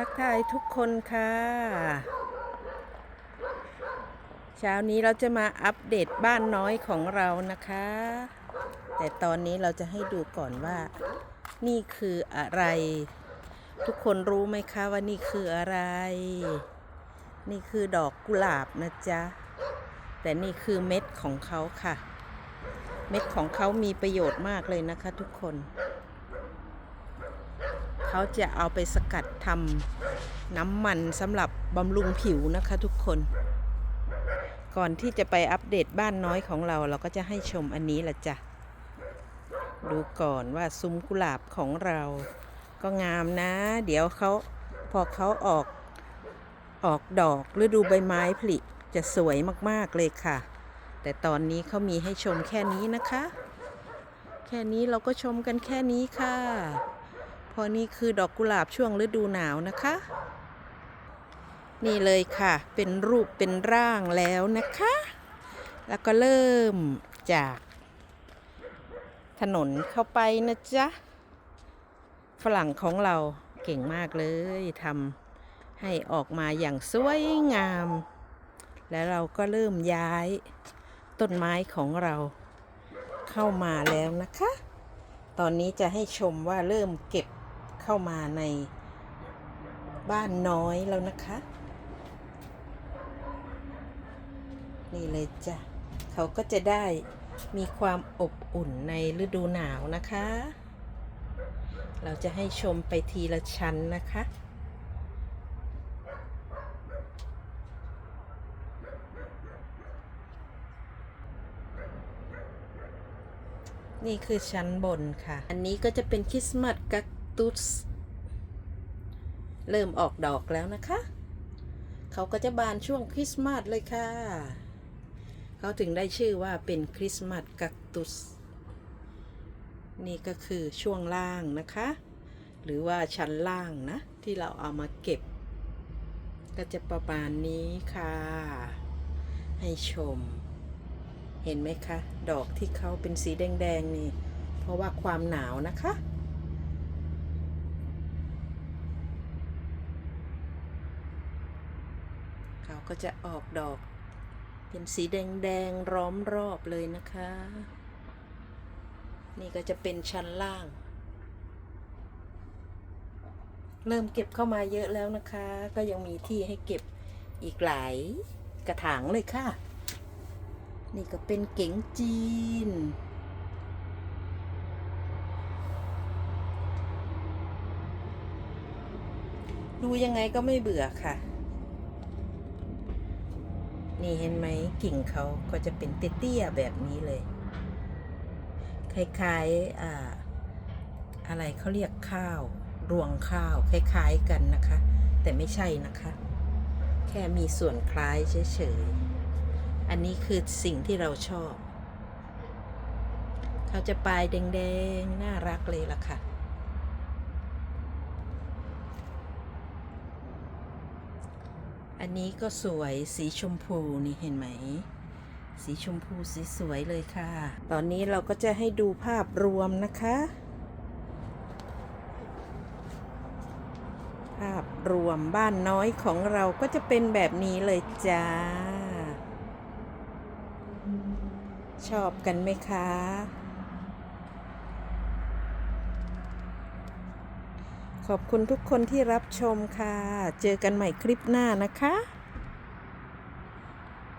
ทักทายทุกคนค่ะ เช้านี้เราจะมาอัปเดตบ้านน้อยของเรานะคะ แต่ตอนนี้เราจะให้ดูก่อนว่า นี่คืออะไร ทุกคนรู้ไหมคะว่านี่คืออะไร นี่คือดอกกุหลาบนะจ๊ะ แต่นี่คือเม็ดของเขาค่ะ เม็ดของเขามีประโยชน์มากเลยนะคะทุกคน เขาจะเอาไปสกัดทำน้ำมันสำหรับบำรุงผิวนะคะทุกคน ก่อนที่จะไปอัปเดตบ้านน้อยของเราเราก็จะให้ชมอันนี้ละจ้ะ ดูก่อนว่าซุ้มกุหลาบของเรา ก็งามนะ เดี๋ยวเขาพอเขาออกออกดอกฤดูใบไม้ผลิจะสวยมากๆเลยค่ะ แต่ตอนนี้เขามีให้ชมแค่นี้นะคะ แค่นี้เราก็ชมกันแค่นี้ค่ะ เพอนี่คือดอกกุหลาบช่วงฤดูหนาวนะคะ นี่เลยค่ะ เป็นรูปเป็นร่างแล้วนะคะ แล้วก็เริ่มจากถนนเข้าไปนะจ๊ะ ฝรั่งของเราเก่งมากเลยทำให้ออกมาอย่างสวยงาม แล้วเราก็เริ่มย้ายต้นไม้ของเราเข้ามาแล้วนะคะ ตอนนี้จะให้ชมว่าเริ่มเก็บ เข้ามาในบ้านน้อยแล้วนะคะ นี่เลยจ้ะ เขาก็จะได้มีความอบอุ่นในฤดูหนาวนะคะ เราจะให้ชมไปทีละชั้นนะคะนี่คือชั้นบนค่ะ อันนี้ก็จะเป็นคริสต์มาสกัค ตุสเริ่มออกดอกแล้วนะคะ เขาก็จะบานช่วงคริสต์มาสเลยค่ะ เขาถึงได้ชื่อว่าเป็นคริสต์มาสกัคตุส นี่ก็คือช่วงล่างนะคะ หรือว่าชั้นล่างนะ ที่เราเอามาเก็บ ก็จะประมาณนี้ค่ะ ให้ชม เห็นไหมคะ ดอกที่เขาเป็นสีแดง ๆ นี่ เพราะว่าความหนาวนะคะ เขาก็จะออกดอก เป็นสีแดงๆร้อมรอบเลยนะคะ นี่ก็จะเป็นชั้นล่าง เริ่มเก็บเข้ามาเยอะแล้วนะคะ ก็ยังมีที่ให้เก็บอีกหลายกระถางเลยค่ะ นี่ก็เป็นเก๋งจีนดูยังไงก็ไม่เบื่อค่ะ นี่เห็นไหมกิ่งเขาก็จะเป็นเตี้ยๆแบบนี้เลย คล้ายๆอ่าอะไรเขาเรียกข้าว รวงข้าว คล้ายๆกันนะคะ แต่ไม่ใช่นะคะ แค่มีส่วนคล้ายเฉยๆ อันนี้คือสิ่งที่เราชอบ เขาจะปลายแดงๆ น่ารักเลยล่ะค่ะ อันนี้ก็สวยสีชมพูนี่เห็นไหม สีชมพูสีสวยเลยค่ะ ตอนนี้เราก็จะให้ดูภาพรวมนะคะ ภาพรวมบ้านน้อยของเราก็จะเป็นแบบนี้เลยจ้า ชอบกันไหมคะ ขอบคุณทุกคนที่รับชมค่ะ เจอกันใหม่คลิปหน้านะคะ